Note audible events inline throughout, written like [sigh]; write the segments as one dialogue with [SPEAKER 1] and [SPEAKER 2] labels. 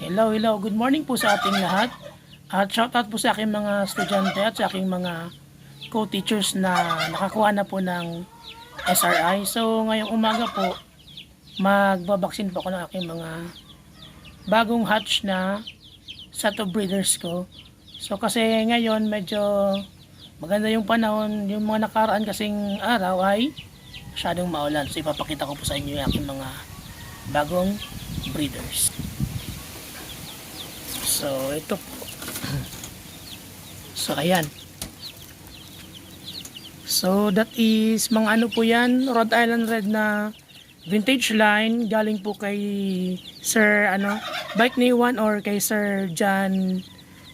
[SPEAKER 1] Hello, hello. Good morning po sa ating lahat. At shoutout po sa aking mga estudyante at sa aking mga co-teachers na nakakuha na po ng SRI. So, ngayong umaga po, magbabaksin po ako ng aking mga bagong hatch na set of breeders ko. So, kasi ngayon medyo maganda yung panahon. Yung mga nakaraan kasing araw ay masyadong maulan. So, ipapakita ko po sa inyo yung aking mga bagong breeders. So, ito. So, ayan. So, that is mga ano po yan, Rhode Island Red na vintage line. Galing po kay Sir, ano, Bike ni Juan or kay Sir John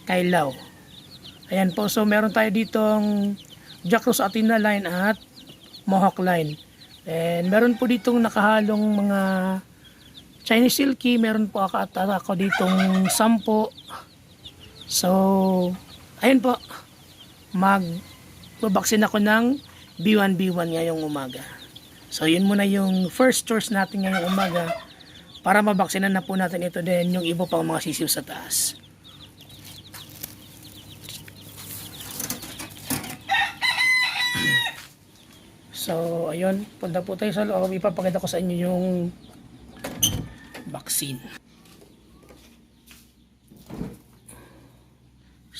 [SPEAKER 1] Kailaw. Ayan po. So, meron tayo ditong Jack Rose Atina line at Mohawk line. And meron po ditong nakahalong mga Chinese Silky. Meron po ako at ako ditong sampo. So, ayun po. Mag babaksin ako ng B1B1 ngayong umaga. So, yun muna yung first choice natin ngayong umaga para mabaksinan na po natin ito din yung iba pang mga sisiw sa taas. So, ayun. Punta po tayo sa loob. Ipapakita ko sa inyo yung vaccine.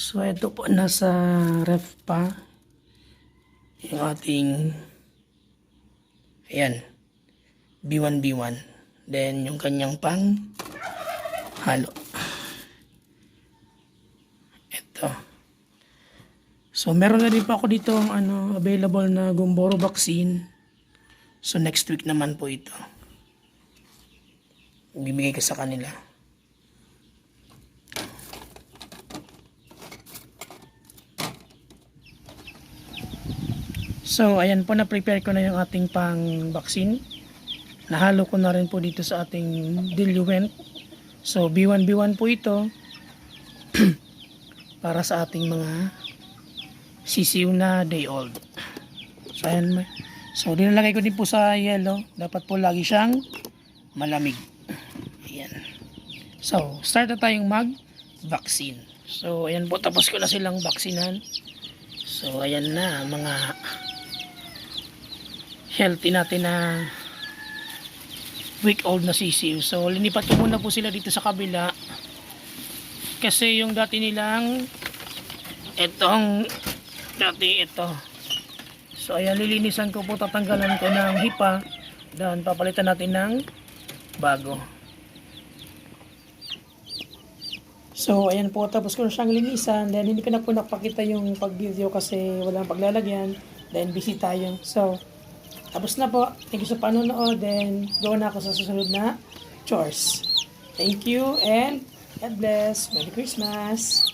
[SPEAKER 1] So, ito po nasa ref pa. Yung ating ayan B1 B1 then yung kanyang pang halo. Ito. So meron na rin po ako dito ano available na Gumboro vaccine. So next week naman po ito. Bibigay ko sa kanila So, ayan po, na-prepare ko na yung ating pang vaccine. Nahalo ko na rin po dito sa ating diluent. So, B1, B1 po ito. [clears throat] para sa ating mga sisiw na day old. So, ayan. may- So, dinalagay ko din po sa yellow. Dapat po lagi siyang malamig. Ayan. So, start na tayong mag-vaccine. So, ayan po, tapos ko na silang vaksinan. So, ayan na, mga healthy natin na week old na sisiw. So, linipat ko muna po sila dito sa kabila. Kasi yung dati nilang etong dati ito. So, ayan, lilinisan ko po, tatanggalan ko ng hipa. Dan, papalitan natin ng bago. So, ayan po, tapos ko na siyang linisan. Then, hindi ko na po napakita yung pag-video kasi walang paglalagyan. Then, busy tayo. So, tapos na po. Thank you sa panonood. Then, go na ako sa susunod na chores. Thank you and God bless. Merry Christmas.